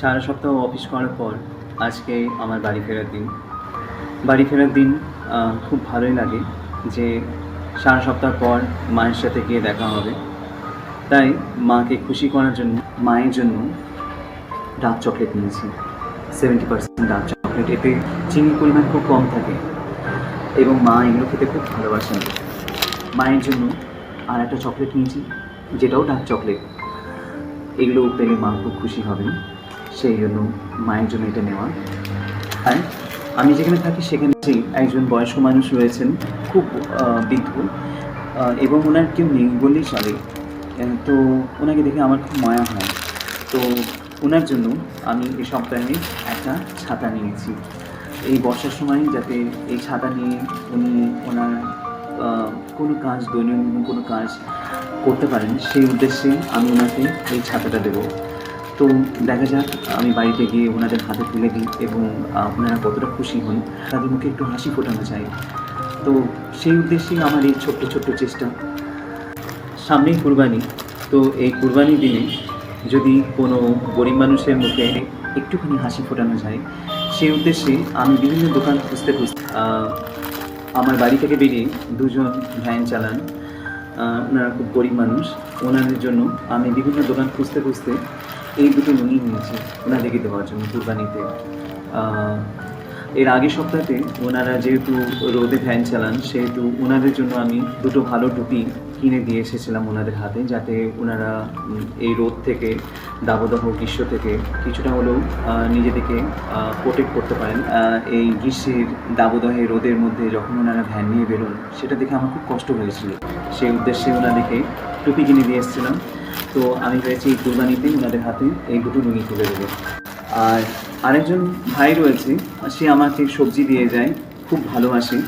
সারা সপ্তাহ অফিস করার পর আজকে আমার বাড়ি ফেরার দিন। বাড়ি ফেরার দিন খুব ভালোই লাগে যে সারা সপ্তাহ পর মায়ের সাথে গিয়ে দেখা হবে। তাই মাকে খুশি করার জন্য, মায়ের জন্য ডার্ক চকলেট নিয়েছি। সেভেন্টি পার্সেন্ট ডার্ক চকলেট এতে চিনির পরিমাণ খুব কম থাকে এবং মা এগুলো খেতে খুব ভালোবাসেন। মায়ের জন্য আর একটা চকলেট নিয়েছি, যেটাও ডার্ক চকলেট এগুলো পেলে মা খুব খুশি হবেন। সেই জন্য মায়ের জন্য এটা নেওয়া। আর আমি যেখানে থাকি সেখানে যে একজন বয়স্ক মানুষ রয়েছেন, খুব বৃদ্ধ। এবং ওনার কেউ নেই বললেই চলে। তো ওনাকে দেখে আমার খুব মায়া হয়। তো ওনার জন্য আমি এই সপ্তাহে একটা ছাতা নিয়েছি। এই বর্ষার সময় যাতে এই ছাতা নিয়ে উনি ওনার কোনো কাজ দৈনন্দিন কোনো কাজ করতে পারেন, সেই উদ্দেশ্যে আমি ওনাকে এই ছাতাটা দেবো। তো দেখা যাক আমি বাড়িতে গিয়ে ওনাদের হাতে তুলে দিই এবং আহ, ওনারা কতটা খুশি হন তাদের মুখে একটু হাসি ফোটানো চাই তো সেই উদ্দেশ্যেই আমার এই ছোট্ট ছোট্ট চেষ্টা। সামনেই কুরবানি। তো এই কুরবানি দিনে যদি কোনো গরিব মানুষের মুখে একটুখানি হাসি ফোটানো যায় সেই উদ্দেশ্যে আমি বিভিন্ন দোকান খুঁজতে খুঁজতে আমার বাড়ি থেকে বেরিয়ে দুজন ভ্যান চালান ওনারা খুব গরিব মানুষ। ওনাদের জন্য আমি বিভিন্ন দোকান খুঁজতে খুঁজতে এই দুটো নুনি নিয়েছি ওনাদেরকে দেওয়ার জন্য, কুরবানিতে। এর আগের সপ্তাহে ওনারা যেহেতু রোদে ভ্যান চালান, সেহেতু ওনাদের জন্য আমি দুটো ভালো টুপি কিনে দিয়ে এসেছিলাম ওনাদের হাতে, যাতে ওনারা এই রোদ থেকে, দাবদাহ গ্রীষ্ম থেকে কিছুটা হলেও নিজেদেরকে প্রোটেক্ট করতে পারেন। এই গ্রীষ্মের দাবদাহে, রোদের মধ্যে যখন ওনারা ভ্যান নিয়ে বেরোন, সেটা দেখে আমার খুব কষ্ট হয়েছিল। সেই উদ্দেশ্যে ওনাদেরকে টুপি কিনে দিয়ে এসেছিলাম। তো আমি চাইছি কুরবানিতে, ওনাদের হাতে এই দুটো লুঙ্গি তুলে দেবো। আর আরেকজন ভাই রয়েছে, সে আমাকে সবজি দিয়ে যায়, খুব ভালোবাসে।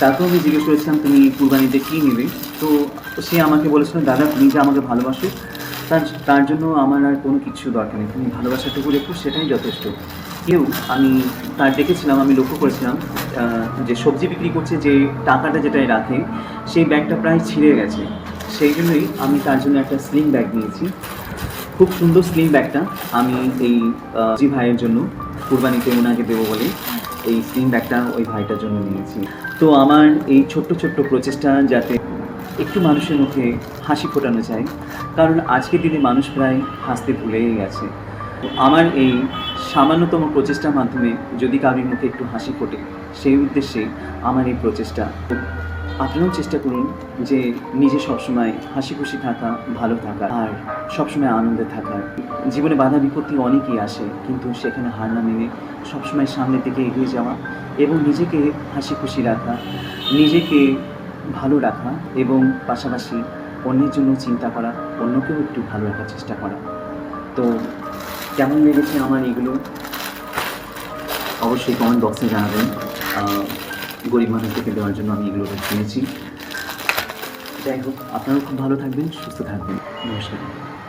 তারপর আমি জিজ্ঞেস করেছিলাম, তুমি কুরবানিতে কী নেবে? তো সে আমাকে বলেছিল, দাদা, তুমি যে আমাকে ভালোবাসো তার তার জন্য আমার আর কোনো কিছু দরকার নেই। তুমি ভালোবাসাটুকু রেখো, সেটাই যথেষ্ট। কেউ, আমি তার দেখেছিলাম, আমি লক্ষ্য করেছিলাম যে সবজি বিক্রি করছে, যে টাকাটা যেটাই রাখে, সেই ব্যাগটা প্রায় ছিঁড়ে গেছে। সেই জন্যই আমি তার জন্য একটা স্লিং ব্যাগ নিয়েছি। খুব সুন্দর স্লিং ব্যাগটা আমি এই জি ভাইয়ের জন্য, কুরবানিতে ওনাকে দেবো বলে, এই স্লিং ব্যাগটা ওই ভাইটার জন্য নিয়েছি। তো আমার এই ছোট্ট ছোট্ট প্রচেষ্টা যাতে একটু মানুষের মুখে হাসি ফোটানো চাই। কারণ আজকের দিনে মানুষ প্রায় হাসতে ভুলেই গেছে। আমার এই সামান্যতম প্রচেষ্টার মাধ্যমে যদি কারোর মুখে একটু হাসি ফোটে, সেই উদ্দেশ্যে আমার এই প্রচেষ্টা। আপনারাও চেষ্টা করুন যে নিজে সবসময় হাসি খুশি থাকা, ভালো থাকা আর সবসময় আনন্দে থাকা। জীবনে বাধা বিপত্তি অনেকই আসে, কিন্তু সেখানে হার না মেনে সবসময় সামনের দিকে এগিয়ে যাওয়া এবং নিজেকে হাসি খুশি রাখা, নিজেকে ভালো রাখা এবং পাশাপাশি অন্যের জন্য চিন্তা করা, অন্যকেও একটু ভালো রাখার চেষ্টা করা। তো কেমন লেগেছে আমার এগুলো? অবশ্যই কমেন্ট বক্সে জানাবেন। গরিব মানুষদেরকে দেওয়ার জন্য আমি এগুলো কিনেছি। যাই হোক, আপনারাও খুব ভালো থাকবেন, সুস্থ থাকবেন। নমস্কার।